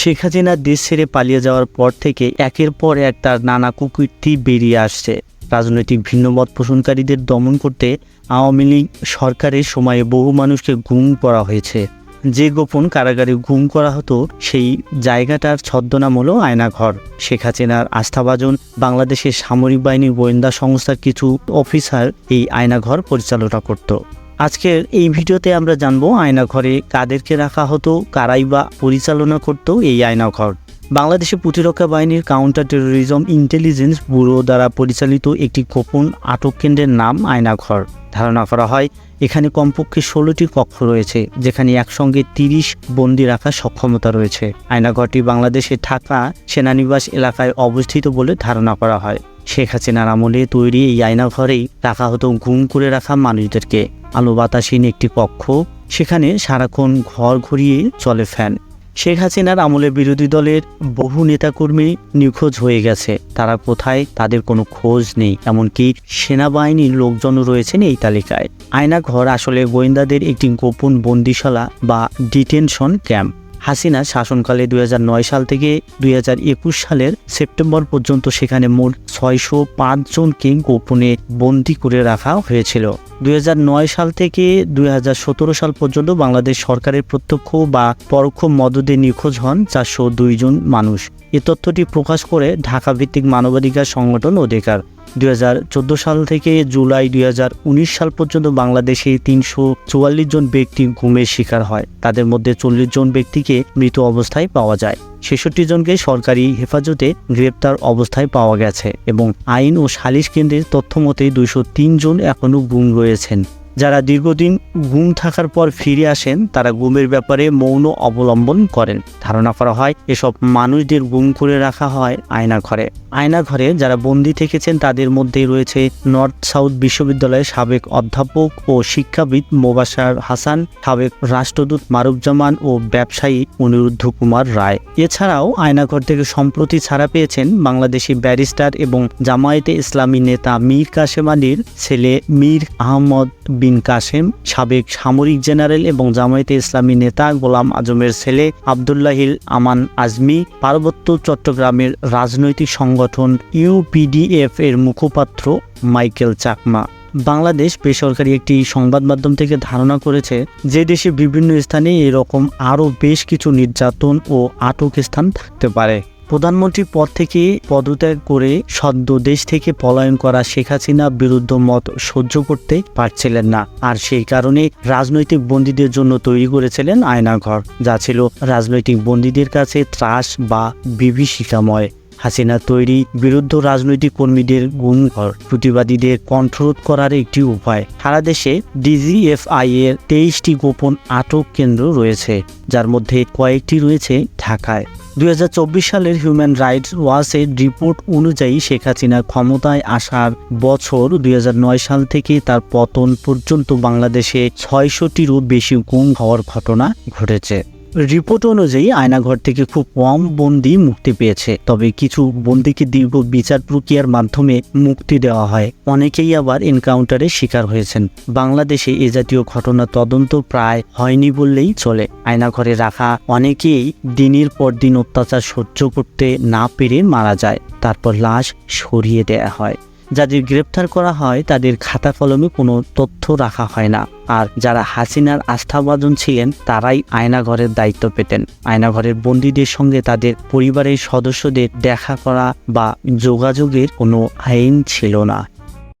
শেখ হাসিনা দেশ ছেড়ে পালিয়ে যাওয়ার পর থেকে একের পর এক তার নানা কুকীর্তি বেরিয়ে আসছে। রাজনৈতিক ভিন্নমত পোষণকারীদের দমন করতে আওয়ামী লীগ সরকারের সময়ে বহু মানুষকে গুম করা হয়েছে। যে গোপন কারাগারে গুম করা হতো, সেই জায়গাটার ছদ্মনাম হলো আয়নাঘর। শেখ হাসিনার আস্থাভাজন বাংলাদেশের সামরিক বাহিনীর গোয়েন্দা সংস্থার কিছু অফিসার এই আয়নাঘর পরিচালনা করত। আজকের এই ভিডিওতে আমরা জানব আয়নাঘরে কাদেরকে রাখা হতো, কারাই বা পরিচালনা করত এই আয়নাঘর। বাংলাদেশে প্রতিরক্ষা বাহিনীর কাউন্টার টেরোরিজম ইন্টেলিজেন্স ব্যুরো দ্বারা পরিচালিত একটি গোপন আটক কেন্দ্রের নাম আয়নাঘর। ধারণা করা হয়, এখানে কমপক্ষে ষোলোটি কক্ষ রয়েছে, যেখানে একসঙ্গে তিরিশ বন্দি রাখার সক্ষমতা রয়েছে। আয়নাঘরটি বাংলাদেশে ঢাকা সেনানিবাস এলাকায় অবস্থিত বলে ধারণা করা হয়। শেখ হাসিনার আমলে তৈরি এই আয়নাঘরেই রাখা হতো গুম করে রাখা মানুষদেরকে। আলো বাতাসীন একটি কক্ষ, সেখানে সারাক্ষণ ঘর ঘুরিয়ে চলে ফ্যান শেখ হাসিনার আমলে বিরোধী দলের বহু নেতাকর্মী নিখোঁজ হয়ে গেছে। তারা কোথায় তাদের কোনো খোঁজ নেই, এমনকি সেনাবাহিনীর লোকজনও রয়েছেন এই তালিকায়। আয়নাঘর আসলে গোয়েন্দাদের একটি গোপন বন্দিশালা বা ডিটেনশন ক্যাম্প। হাসিনা শাসনকালে দুই হাজার নয় সাল থেকে দুই হাজার একুশ সালের সেপ্টেম্বর পর্যন্ত সেখানে মোট ছয়শো জনকে গোপনে বন্দি করে রাখা হয়েছিল। দুই হাজার নয় সাল থেকে দুই হাজার সতেরো সাল পর্যন্ত বাংলাদেশ সরকারের প্রত্যক্ষ বা পরোক্ষ মদদে নিখোঁজ হন চারশো জন মানুষ। এ তথ্যটি প্রকাশ করে ঢাকা ভিত্তিক মানবাধিকার সংগঠন অধিকার। দুই হাজার চোদ্দ সাল থেকে জুলাই দুই হাজার উনিশ সাল পর্যন্ত বাংলাদেশে তিনশো চুয়াল্লিশ জন ব্যক্তি গুমের শিকার হয়। তাদের মধ্যে চল্লিশ জন ব্যক্তিকে মৃত অবস্থায় পাওয়া যায়। ছেষট্টি জনকে সরকারি হেফাজতে গ্রেপ্তার অবস্থায় পাওয়া গেছে এবং আইন ও সালিশ কেন্দ্রের তথ্য মতে দুইশো জন এখনও গুম রয়েছেন। যারা দীর্ঘদিন গুম থাকার পর ফিরে আসেন, তারা গুমের ব্যাপারে মৌন অবলম্বন করেন। ধারণা করা হয়, এসব মানুষদের গুম করে রাখা হয় আয়না ঘরে। আয়না ঘরে যারা বন্দী থেকেছেন, তাদের মধ্যেই রয়েছে নর্থ সাউথ বিশ্ববিদ্যালয়ের সাবেক অধ্যাপক ও শিক্ষাবিদ মোবাসার হাসান, সাবেক রাষ্ট্রদূত মারুফজামান ও ব্যবসায়ী অনিরুদ্ধ কুমার রায়। এছাড়াও আয়নাঘর থেকে সম্প্রতি ছাড়া পেয়েছেন বাংলাদেশি ব্যারিস্টার এবং জামায়াতে ইসলামী নেতা মীর কাশেম আলীর ছেলে মীর আহমদ বিন কাসেম, সাবেক সামরিক জেনারেল এবং জামায়াতে ইসলামী নেতা গোলাম আজমের ছেলে আবদুল্লাহিল আমান আজমি, পার্বত্য চট্টগ্রামের রাজনৈতিক সংগঠন ইউপিডিএফ এর মুখপাত্র মাইকেল চাকমা। বাংলাদেশ বেসরকারি একটি সংবাদ মাধ্যম থেকে ধারণা করেছে যে দেশে বিভিন্ন স্থানে এরকম আরও বেশ কিছু নির্যাতন ও আটক স্থান থাকতে পারে। প্রধানমন্ত্রী পদ থেকে পদত্যাগ করে সদ্য দেশ থেকে পলায়ন করা শেখ হাসিনা বিরুদ্ধ মত সহ্য করতে পারছিলেন না। আর সেই কারণে রাজনৈতিক বন্দীদের জন্য তৈরি করেছিলেন আয়নাঘর, যা ছিল রাজনৈতিক বন্দীদের কাছে ত্রাস বা বিভীষিকাময়। হাসিনা তৈরি বিরুদ্ধ রাজনৈতিক কর্মীদের গুমঘর প্রতিবাদীদের কণ্ঠরোধ করার একটি উপায়। সারা দেশে ডিজিএফআই এর তেইশটি গোপন আটক কেন্দ্র রয়েছে, যার মধ্যে কয়েকটি রয়েছে ঢাকায়। দুই হাজার চব্বিশ সালের হিউম্যান রাইটস ওয়াচের রিপোর্ট অনুযায়ী শেখ হাসিনার ক্ষমতায় আসার বছর দুই হাজার নয় সাল থেকে তার পতন পর্যন্ত বাংলাদেশে ছয়শটিরও বেশি গুম হওয়ার ঘটনা ঘটেছে। রিপোর্ট অনুযায়ী আয়নাঘর থেকে খুব কম বন্দি মুক্তি পেয়েছে। তবে কিছু বন্দিকে দীর্ঘ বিচার প্রক্রিয়ার মাধ্যমে মুক্তি দেওয়া হয়। অনেকেই আবার এনকাউন্টারে শিকার হয়েছেন। বাংলাদেশে এ জাতীয় ঘটনা তদন্ত প্রায় হয়নি বললেই চলে। আয়নাঘরে রাখা অনেকেই দিনের পর দিন অত্যাচার সহ্য করতে না পেরে মারা যায়। তারপর লাশ সরিয়ে দেয়া হয়। যাদের গ্রেপ্তার করা হয়, তাদের খাতা কলমে কোনো তথ্য রাখা হয় না। আর যারা হাসিনার আস্থাভাজন ছিলেন, তারাই আয়নাঘরের দায়িত্ব পেতেন। আয়নাঘরের বন্দীদের সঙ্গে তাদের পরিবারের সদস্যদের দেখা করা বা যোগাযোগের কোনো আইন ছিল না।